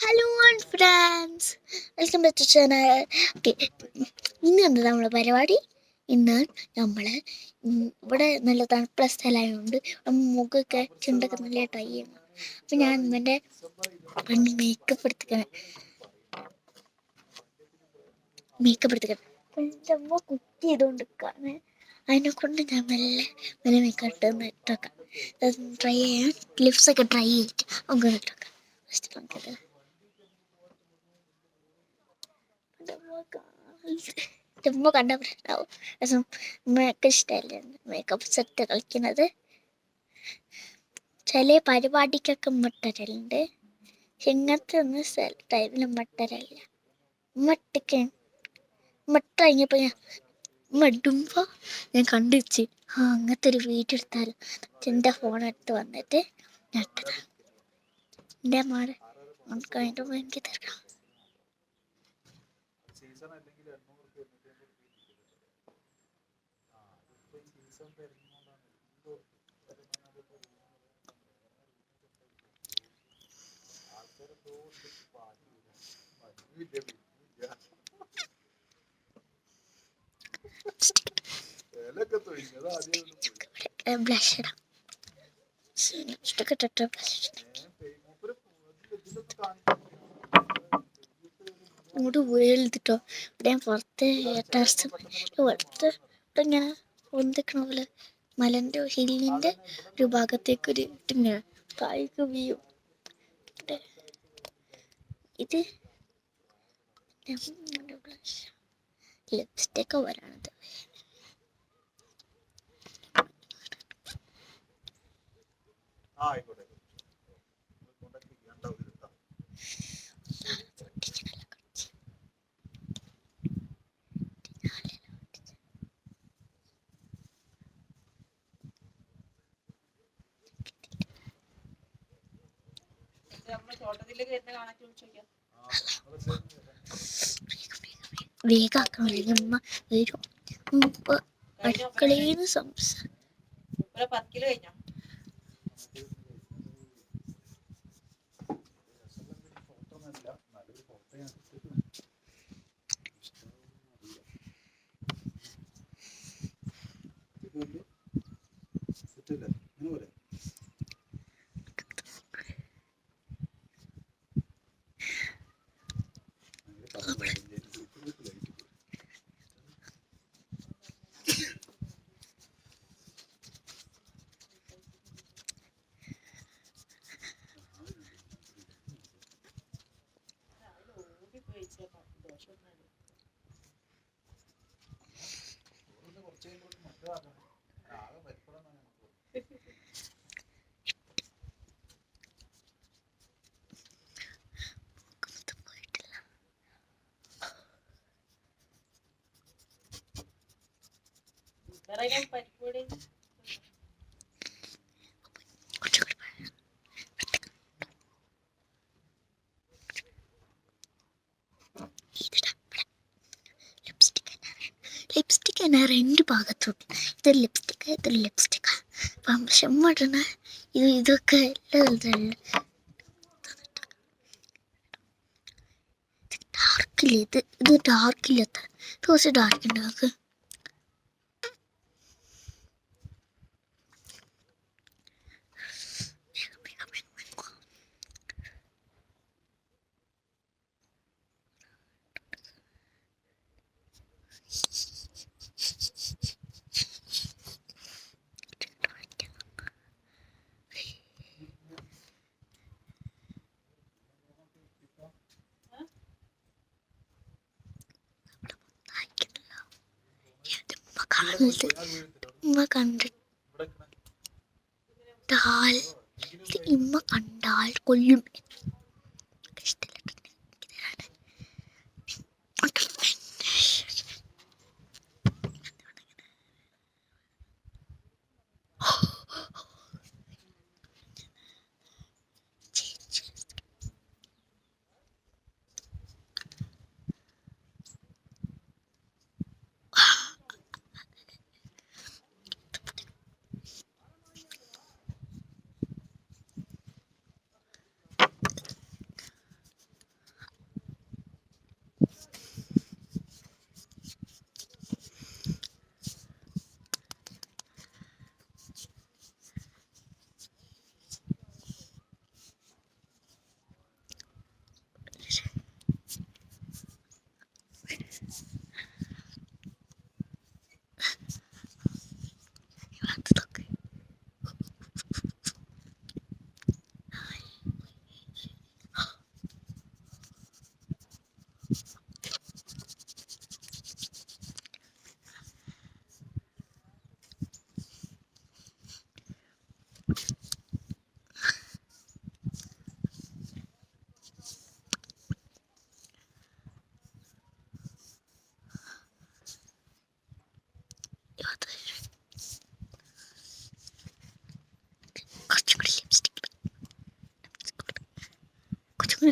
Hello and friends welcome back to channel okay ഇന്ന് എന്താ നമ്മുടെ പരിപാടി? ഇന്ന് നമ്മൾ ഇവിടെ നല്ല തണുപ്പുള്ള സ്ഥലമായതുകൊണ്ട് മുഖമൊക്കെ ചുണ്ടൊക്കെ നല്ല ട്രൈ ചെയ്യണം അപ്പം ഞാൻ ഇന്നെ പണ്ട് മേക്കപ്പ് എടുത്തിക്കണം മേക്കപ്പ് എടുത്തിക്കണം അമ്മ കുക്ക് ചെയ്തുകൊണ്ടിരിക്കുകയാണ് അതിനെ കൊണ്ട് ഞാൻ മെല്ലെ മെല്ലെ മേക്കപ്പ് ഇട്ട് ഇട്ടേക്കാം. ട്രൈ ചെയ്യാൻ ലിപ്സ് ഒക്കെ ട്രൈ ചെയ്തിട്ട് നമുക്ക് ഇട്ടേക്കാം. ഫസ്റ്റ് നമുക്കത് ചുമ്മാ കണ്ടവരുണ്ടാവും. രസം ഉമ്മയൊക്കെ ഇഷ്ടമല്ലേ? മേക്കപ്പ് സെറ്റ് കളിക്കുന്നത്. ചില പരിപാടിക്കൊക്കെ മുട്ടരലുണ്ട്. പക്ഷെ ഇങ്ങനത്തെ ഒന്നും ടൈമിൽ മുട്ടരല്ല മട്ടക്ക് മുട്ട കഴിഞ്ഞപ്പോൾ ഞാൻ മടുമ്പോൾ ഞാൻ കണ്ടുവച്ച്. ആ അങ്ങനത്തെ ഒരു വീഡിയോ എടുത്താലും? എന്റെ ഫോൺ എടുത്ത് വന്നിട്ട് നട്ടതാണ് എന്റെ മാറി നമുക്ക് അതിന്റെ എനിക്ക് തരണം. ബ്ലഷ് ഇടാം ഇഷ്ടമൊക്കെ ഇട്ടിട്ട്. ഇങ്ങോട്ട് വീഴ്ത്തിട്ടോ ഇവിടെ ഞാൻ പുറത്ത് ടെറസ് പുറത്ത് ഇവിടെ ഇങ്ങനെ ഒന്നിക്കണ പോലെ മലന്റെ ഹില്ലിന്റെ ഒരു ഭാഗത്തേക്ക് ഒരു കായിക വീഴും ഇത് ലിപ്സ്റ്റിക്ക് വരാണത് ആയിക്കോട്ടെ. ആ, നിങ്ങൾ വേഗാക്കണം അല്ലെങ്കിൽ ഉമ്മ വരും. അടുക്കളയിൽ നിന്ന് സംസാരം ലിപ്സ്റ്റിക് തന്നെ രണ്ട് ഭാഗത്തോട്ട് ഇത് ലിപ്സ്റ്റിക് ഇതൊരു ലിപ്സ്റ്റിക് അപ്പം ഷമ്മ ഇടണ. ഇത് ഇതൊക്കെ ഡാർക്കില്ല ഇത് ഇത് ഡാർക്കില്ലാത്ത ഇത് കുറച്ച് ഡാർക്ക് ഉണ്ട് നമുക്ക് ഉമ്മ കാണുന്നത് ഉമ്മ കണ്ടിട്ടാൽ ഇവിടെ ഇങ്ങനെ ഇത് ഇമ്മ കണ്ടാൽ കൊല്ലും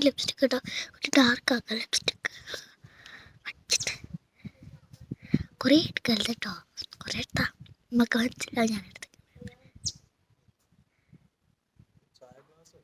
ലിപ്സ്റ്റിക് ഇടാം. ഒരു ഡാർക്ക് ആക്കാം ലിപ്സ്റ്റിക് കുറെ എടുക്കരുത് കേട്ടോ കുറേ എടുത്താ. നമുക്ക് മനസ്സിലാവും ഞാൻ എടുത്ത്. ചായ ഗ്ലാസ്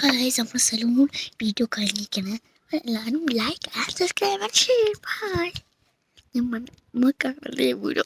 നമ്മുടെ സലൂൺ വീഡിയോ കഴിഞ്ഞിരിക്കണേ എല്ലാവരും like and subscribe and share bye നമ്മൾ കാണുന്നത് വീഡിയോ